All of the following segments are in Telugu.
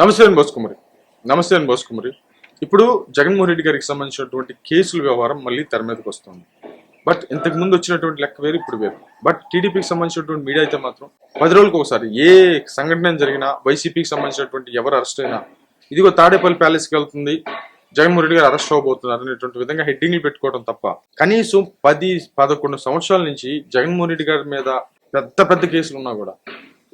నమస్తే అని బోసుకుమరి. నమస్తే అని బోసుకుమరి. ఇప్పుడు జగన్మోహన్ రెడ్డి గారికి సంబంధించినటువంటి కేసుల వ్యవహారం మళ్ళీ తెర మీదకి వస్తుంది. బట్ ఇంతకు ముందు వచ్చినటువంటి లెక్క వేరు ఇప్పుడు వేరు. బట్ టీడీపీకి సంబంధించినటువంటి మీడియా అయితే మాత్రం పది రోజులకు ఒకసారి ఏ సంఘటన జరిగినా వైసీపీకి సంబంధించినటువంటి ఎవరు అరెస్ట్ అయినా ఇదిగో తాడేపల్లి ప్యాలెస్కి వెళ్తుంది జగన్మోహన్ రెడ్డి గారు అరెస్ట్ అవబోతున్నారు అనేటువంటి విధంగా హెడ్డింగ్లు పెట్టుకోవడం తప్ప కనీసం పది పదకొండు సంవత్సరాల నుంచి జగన్మోహన్ రెడ్డి గారి మీద పెద్ద పెద్ద కేసులు ఉన్నా కూడా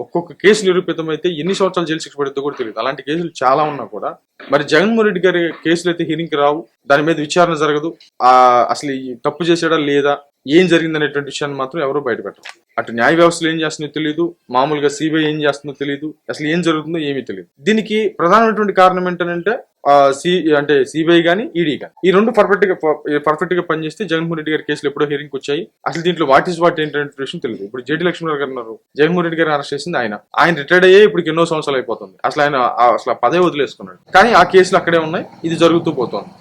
ఒక్కొక్క కేసు నిరూపితమైతే ఎన్ని సంవత్సరాలు జైలు శిక్ష పడుతుందో కూడా తెలియదు. అలాంటి కేసులు చాలా ఉన్నా కూడా. మరి జగన్మోహన్ రెడ్డి గారి కేసులు అయితే హీరింగ్కి రావు. దాని మీద విచారణ జరగదు. ఆ అసలు ఈ తప్పు చేశాడా లేదా ఏం జరిగింది అనేటువంటి విషయాన్ని మాత్రం ఎవరు బయటపెట్టరు. అటు న్యాయ వ్యవస్థలు ఏం చేస్తుందో తెలియదు మామూలుగా సిబిఐ ఏం చేస్తుందో తెలియదు అసలు ఏం జరుగుతుందో ఏమీ తెలియదు దీనికి ప్రధానమైనటువంటి కారణం ఏంటంటే సి అంటే సిబిఐ గాని ఈడీ గానీ. ఈ రెండు పర్ఫెక్ట్గా పర్ఫెక్ట్గా పనిచేస్తే జగన్మోహన్ రెడ్డి గారి కేసులు ఎప్పుడో హియరింగ్ వచ్చాయి. అసలు దీంట్లో వాట్ ఈస్ వాట్ ఏంటంటే విషయం తెలియదు ఇప్పుడు జేడి లక్ష్మణరావు గారు ఉన్నారు. జగన్మోహన్ రెడ్డి గారు అరెస్ట్ చేసింది ఆయన. ఆయన రిటైర్డ్ అయ్యే ఇప్పుడు ఎన్నో సంవత్సరాలు అయిపోతుంది. అసలు ఆయన అసలు పదే వదిలేసుకున్నాడు. కానీ ఆ కేసులు అక్కడే ఉన్నాయి. ఇది జరుగుతూ పోతోంది.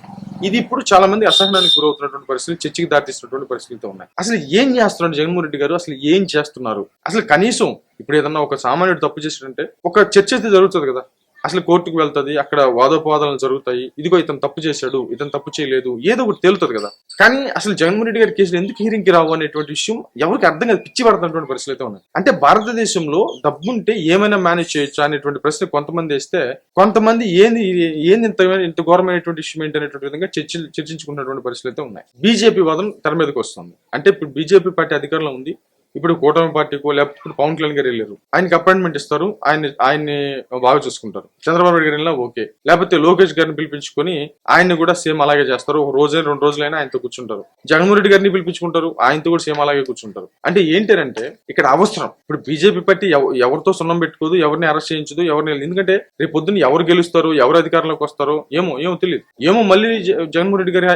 ఇది ఇప్పుడు చాలా మంది అసహనానికి గురవుతున్నటువంటి పరిస్థితులు చర్చకి దారితీస్తున్నటువంటి పరిస్థితులతో ఉన్నాయి. అసలు ఏం చేస్తున్నారు జగన్మోహన్ రెడ్డి గారు? అసలు ఏం చేస్తున్నారు? అసలు కనీసం ఇప్పుడు ఏదన్నా ఒక సామాన్యుడు తప్పు చేసినంటే ఒక చర్చ అయితే జరుగుతుంది కదా. అసలు కోర్టుకు వెళ్తుంది అక్కడ వాదోపవాదాలు జరుగుతాయి ఇదిగో ఇతను తప్పు చేశాడు ఇతను తప్పు చేయలేదు ఏదో ఒకటి తేలుతుంది కదా. కానీ అసలు జగన్మోహన్ రెడ్డి గారి కేసులు ఎందుకు హీరింగ్కి రావు అనేటువంటి విషయం ఎవరికి అర్థం కాదు పిచ్చి పడుతున్నటువంటి పరిస్థితులు అయితే ఉన్నాయి. అంటే భారతదేశంలో డబ్బుంటే ఏమైనా మేనేజ్ చేయొచ్చా అనేటువంటి ప్రశ్న కొంతమంది వేస్తే కొంతమంది ఏంది ఏంది ఇంత ఇంత ఘోరమైనటువంటి విషయం ఏంటి అనేటువంటి విధంగా చర్చి చర్చించుకున్నటువంటి పరిస్థితులు అయితే ఉన్నాయి. బీజేపీ వాదం తెర మీదకి వస్తుంది. అంటే ఇప్పుడు బీజేపీ పార్టీ అధికారంలో ఉంది ఇప్పుడు కూటమి పార్టీకో లేకపోతే పవన్ కళ్యాణ్ గారు వెళ్ళారు. ఆయనకి అపాయింట్మెంట్ ఇస్తారు. ఆయన ఆయన్ని బాగా చూసుకుంటారు. చంద్రబాబు నాయుడు గారు వెళ్ళినా ఓకే. లేకపోతే లోకేష్ గారిని పిలిపించుకొని ఆయన్ని కూడా సేమ్ అలాగే చేస్తారు. ఒక రోజైనా రెండు రోజులైనా ఆయనతో కూర్చుంటారు. జగన్మోహన్ రెడ్డి గారిని పిలిపించుకుంటారు. ఆయనతో కూడా సేమ్ అలాగే కూర్చుంటారు. అంటే ఏంటంటే ఇక్కడ అవసరం. ఇప్పుడు బీజేపీ పార్టీ ఎవరితో సున్నం పెట్టుకోదు ఎవరిని అరెస్ట్ చేయించదు ఎవరిని ఎందుకంటే రేపు పొద్దున్న ఎవరు గెలుస్తారు ఎవరు అధికారంలోకి వస్తారో ఏమో ఏమో తెలియదు ఏమో మళ్ళీ జగన్మోహన్ రెడ్డి గారి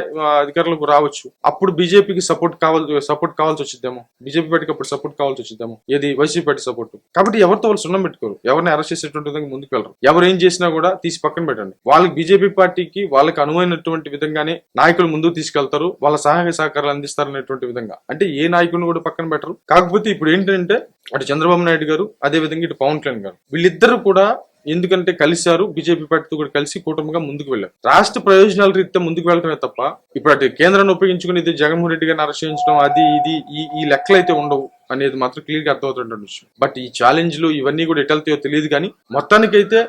అధికారంలోకి రావచ్చు. అప్పుడు బీజేపీకి సపోర్ట్ కావాలి సపోర్ట్ కావాల్సి వచ్చిద్దేమో. బీజేపీ పార్టీకి అప్పుడు సపోర్ట్ కావాల్సి వచ్చిద్దేమో. ఏది? వైసీపీ పార్టీ సపోర్ట్ కాబట్టి ఎవరితో వాళ్ళు సున్నం పెట్టుకోరు. ఎవరిని అరెస్ట్ చేసేటువంటి విధంగా ముందుకు వెళ్ళరు. ఎవరు ఏం చేసినా కూడా తీసి పక్కన పెట్టండి. వాళ్ళకి బీజేపీ పార్టీకి వాళ్ళకి అనువైనటువంటి విధంగానే నాయకులు ముందుకు తీసుకెళ్తారు. వాళ్ళ సహాయ సహకారాలు అందిస్తారు అనేటువంటి విధంగా. అంటే ఏ నాయకుడిని కూడా పక్కన పెట్టరు. కాకపోతే ఇప్పుడు ఏంటంటే అటు చంద్రబాబు నాయుడు గారు అదే విధంగా ఇటు పవన్ కళ్యాణ్ గారు. వీళ్ళిద్దరూ కూడా ఎందుకంటే కలిశారు బీజేపీ పార్టీతో కూడా కలిసి కూటమిగా ముందుకు వెళ్ళారు. రాష్ట్ర ప్రయోజనాల రీత్యా ముందుకు వెళ్ళడమే తప్ప ఇప్పుడు అటు కేంద్రాన్ని ఉపయోగించుకుని ఇది జగన్మోహన్ రెడ్డి గారిని అరెస్ట్ చేయించడం అది ఇది ఈ ఈ లెక్కలు అయితే ఉండవు. అనేది మాత్రం క్లియర్గా అర్థమవుతున్న విషయం బట్ ఈ ఛాలెంజ్లు ఇవన్నీ కూడా ఎటెళ్తాయో తెలియదు కానీ మొత్తానికైతే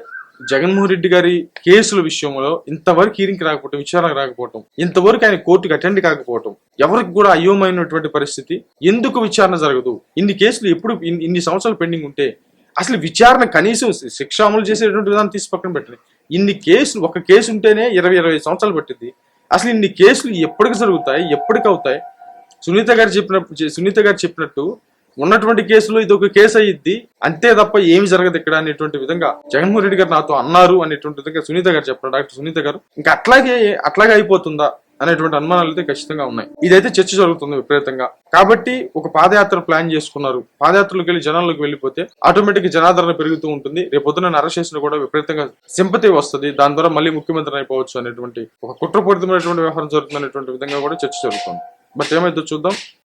జగన్మోహన్ రెడ్డి గారి కేసుల విషయంలో ఇంతవరకు హీరింగ్ రాకపోవటం విచారణ రాకపోవటం ఇంతవరకు ఆయన కోర్టుకు అటెండ్ కాకపోవటం ఎవరికి కూడా అయోమైనటువంటి పరిస్థితి ఎందుకు విచారణ జరగదు? ఇన్ని కేసులు ఎప్పుడు ఇన్ని- సంవత్సరాలు పెండింగ్ ఉంటే అసలు విచారణ కనీసం శిక్ష అమలు చేసేటువంటి విధానం తీసి పక్కన పెట్టండి. ఇన్ని కేసులు ఒక కేసు ఉంటేనే ఇరవై ఇరవై సంవత్సరాలు పట్టింది అసలు ఇన్ని కేసులు ఎప్పటికి జరుగుతాయి ఎప్పటికి అవుతాయి? సునీత గారు చెప్పినప్పుడు సునీత గారు చెప్పినట్టు ఉన్నటువంటి కేసులో ఇది ఒక కేసు అయ్యిద్ది. అంతే తప్ప ఏమి జరగదు ఇక్కడ అనేటువంటి విధంగా జగన్మోహన్ రెడ్డి గారు నాతో అన్నారు అనేటువంటి విధంగా సునీత గారు చెప్పారు. డాక్టర్ సునీత గారు. ఇంకా అట్లాగే అట్లాగే అయిపోతుందా అనేటువంటి అనుమానాలు అయితే ఖచ్చితంగా ఉన్నాయి. ఇదైతే చర్చ జరుగుతుంది విపరీతంగా. కాబట్టి ఒక పాదయాత్ర ప్లాన్ చేసుకున్నారు. పాదయాత్రలోకి వెళ్ళి జనాల్లోకి వెళ్ళిపోతే ఆటోమేటిక్ జనాదరణ పెరుగుతూ ఉంటుంది. రేపొద్దున పొద్దున అరెస్ట్ కూడా విపరీతంగా సింపతి వస్తుంది. దాని ద్వారా మళ్ళీ ముఖ్యమంత్రి అయిపోవచ్చు అనేటువంటి ఒక కుట్రపూరితమైనటువంటి వ్యవహారం జరుగుతుంది అనేటువంటి విధంగా కూడా చర్చ జరుగుతుంది. బట్ ఏమైతే చూద్దాం.